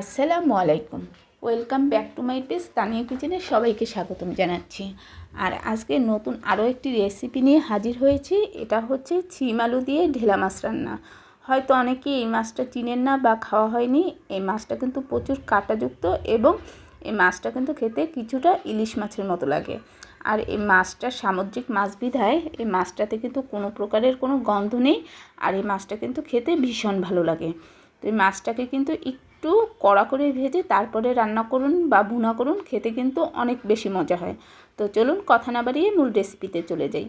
আসসালামু আলাইকুম। Welcome back to my page স্থানীয় কিচেনে সবাইকে স্বাগতম জানাচ্ছি। আর আজকে নতুন আরও একটি রেসিপি নিয়ে হাজির হয়েছি, এটা হচ্ছে ছিম আলু দিয়ে ঢেলা মাছ রান্না। হয়তো অনেকে এই মাছটা চিনেন না বা খাওয়া হয়নি, এই মাছটা কিন্তু প্রচুর কাঁটাযুক্ত এবং এই মাছটা কিন্তু খেতে কিছুটা ইলিশ মাছের মতো লাগে। আর এই মাছটা সামুদ্রিক মাছ বিধায়, এই মাছটাতে কিন্তু কোনো প্রকারের কোনো গন্ধ নেই, আর এই মাছটা কিন্তু খেতে ভীষণ ভালো লাগে। তো এই মাছটাকে কিন্তু একটু কড়া করে ভেজে তারপরে রান্না করুন বা ভুনা করুন, খেতে কিন্তু অনেক বেশি মজা হয়। তো চলুন কথা না বাড়িয়ে মূল রেসিপিতে চলে যাই।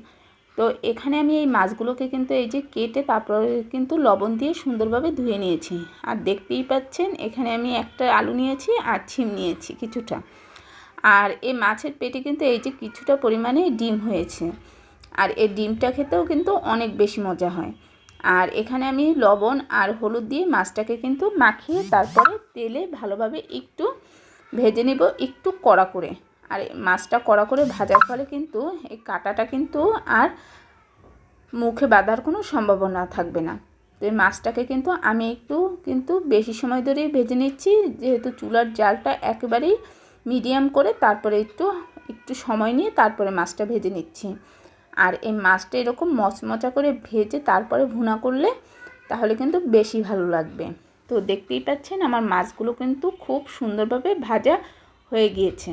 তো এখানে আমি এই মাছগুলোকে কিন্তু এই যে কেটে তারপরে কিন্তু লবণ দিয়ে সুন্দরভাবে ধুয়ে নিয়েছি। আর দেখতেই পাচ্ছেন, এখানে আমি একটা আলু নিয়েছি আর ছিম নিয়েছি কিছুটা। আর এই মাছের পেটে কিন্তু এই যে কিছুটা পরিমাণে ডিম হয়েছে। আর এই ডিমটা খেতেও কিন্তু অনেক বেশি মজা হয়। আর এখানে আমি লবণ আর হলুদ দিয়ে মাছটাকে কিন্তু মাখিয়ে তারপরে তেলে ভালোভাবে একটু ভেজে নিব একটু কড়া করে। আর মাছটা কড়া করে ভাজার ফলে কিন্তু এই কাঁটাটা কিন্তু আর মুখে বাঁধার কোনো সম্ভাবনা থাকবে না। তো এই মাছটাকে কিন্তু আমি একটু কিন্তু বেশি সময় ধরে ভেজে নিচ্ছি, যেহেতু চুলার জালটা একেবারেই মিডিয়াম করে তারপরে একটু একটু সময় নিয়ে তারপরে মাছটা ভেজে নিচ্ছি। আর এই মাছটা এরকম মচমচা করে ভেজে তারপরে ভুনা করলে তাহলে কিন্তু বেশি ভালো লাগবে। তো দেখতেই পাচ্ছেন আমার মাছগুলো কিন্তু খুব সুন্দরভাবে ভাজা হয়ে গিয়েছে।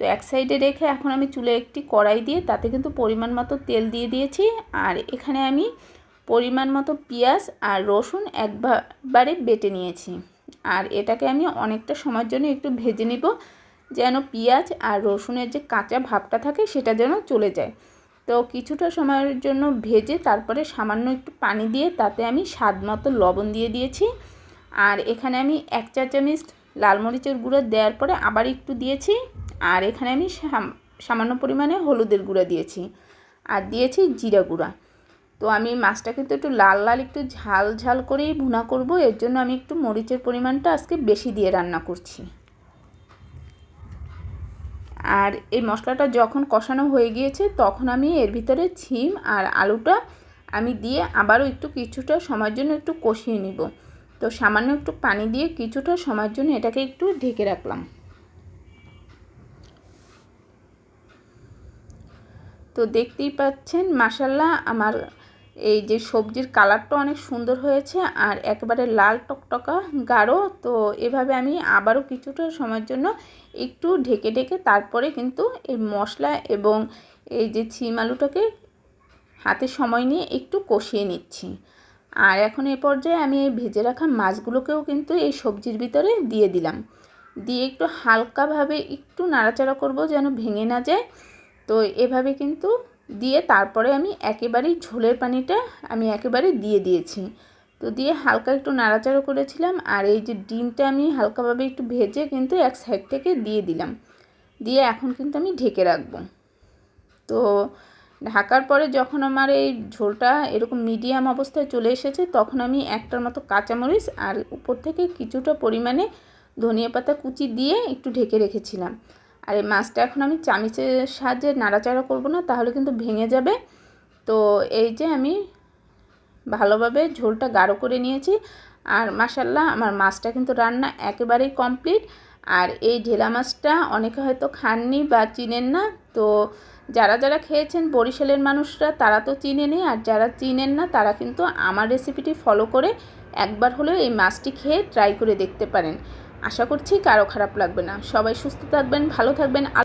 তো এক সাইডে রেখে এখন আমি চুলে একটি কড়াই দিয়ে তাতে কিন্তু পরিমাণ মতো তেল দিয়ে দিয়েছি। আর এখানে আমি পরিমাণ মতো পেঁয়াজ আর রসুন একবারে বেটে নিয়েছি। আর এটাকে আমি অনেকটা সময়ের জন্য একটু ভেজে নিব যেন পেঁয়াজ আর রসুনের যে কাঁচা ভাবটা থাকে সেটা যেন চলে যায়। তো কিছুটা সময়ের জন্য ভেজে তারপরে সামান্য একটু পানি দিয়ে তাতে আমি স্বাদ মতো লবণ দিয়ে দিয়েছি। আর এখানে আমি এক চা চামচ লাল মরিচের গুঁড়ো দেওয়ার পরে আবার একটু দিয়েছি। আর এখানে আমি সামান্য পরিমাণে হলুদের গুঁড়া দিয়েছি। আর দিয়েছি জিরা গুঁড়া। তো আমি মাছটা কিন্তু একটু লাল লাল একটু ঝাল ঝাল করেই ভুনা করব, এর জন্য আমি একটু মরিচের পরিমাণটা আজকে বেশি দিয়ে রান্না করছি। আর এই মশলাটা যখন কষানো হয়ে গিয়েছে, তখন আমি এর ভিতরে ছিম আর আলুটা আমি দিয়ে আবারও একটু কিছুটা সময়ের জন্য একটু কষিয়ে নিব। তো সামান্য একটু পানি দিয়ে কিছুটা সময়ের জন্য এটাকে একটু ঢেকে রাখলাম। তো দেখতেই পাচ্ছেন মাসাল্লাহ আমার এই যে সবজির কালারটা অনেক সুন্দর হয়েছে আর একেবারে লাল টকটকা গাঢ়, তো এভাবে আমি আবারও কিছুটা সময়ের জন্য একটু ঢেকে ঢেকে তারপরে কিন্তু এই মশলা এবং এই যে ছিম আলুটাকে হাতে সময় নিয়ে একটু কষিয়ে নিচ্ছি। আর এখন এ পর্যায়ে আমি এই ভেজে রাখা মাছগুলোকেও কিন্তু এই সবজির ভিতরে দিয়ে দিলাম। দিয়ে একটু হালকাভাবে একটু নাড়াচাড়া করব যেন ভেঙে না যায়। তো এভাবে কিন্তু দিয়ে তারপরে আমি একেবারেই ঝোলের পানিটা আমি একেবারে দিয়ে দিয়েছি। তো দিয়ে হালকা একটু নাড়াচাড়া করেছিলাম আর এই যে ডিমটা আমি হালকাভাবে একটু ভেজে কিন্তু এক সাইড থেকে দিয়ে দিলাম। দিয়ে এখন কিন্তু আমি ঢেকে রাখব। তো ঢাকার পরে যখন আমার এই ঝোলটা এরকম মিডিয়াম অবস্থায় চলে এসেছে তখন আমি একটার মতো কাঁচামরিচ আর উপর থেকে কিছুটা পরিমাণে ধনিয়া পাতা কুচি দিয়ে একটু ঢেকে রেখেছিলাম। আর এই মাছটা এখন আমি চামিচের সাহায্যে নাড়াচাড়া করব না, তাহলে কিন্তু ভেঙে যাবে। তো এই যে আমি ভালোভাবে ঝোলটা গাঢ় করে নিয়েছি। আর মাসাল্লাহ আমার মাছটা কিন্তু রান্না একেবারেই কমপ্লিট। আর এই ঢেলা মাছটা অনেকে হয়তো খাননি বা চিনেন না। তো যারা যারা খেয়েছেন বরিশালের মানুষরা, তারা তো চিনেনি আর যারা চিনেন না, তারা কিন্তু আমার রেসিপিটি ফলো করে একবার হলেও এই মাছটি খেয়ে ট্রাই করে দেখতে পারেন। আশা করছি কারও খারাপ লাগবে না। সবাই সুস্থ থাকবেন ভালো থাকবেন।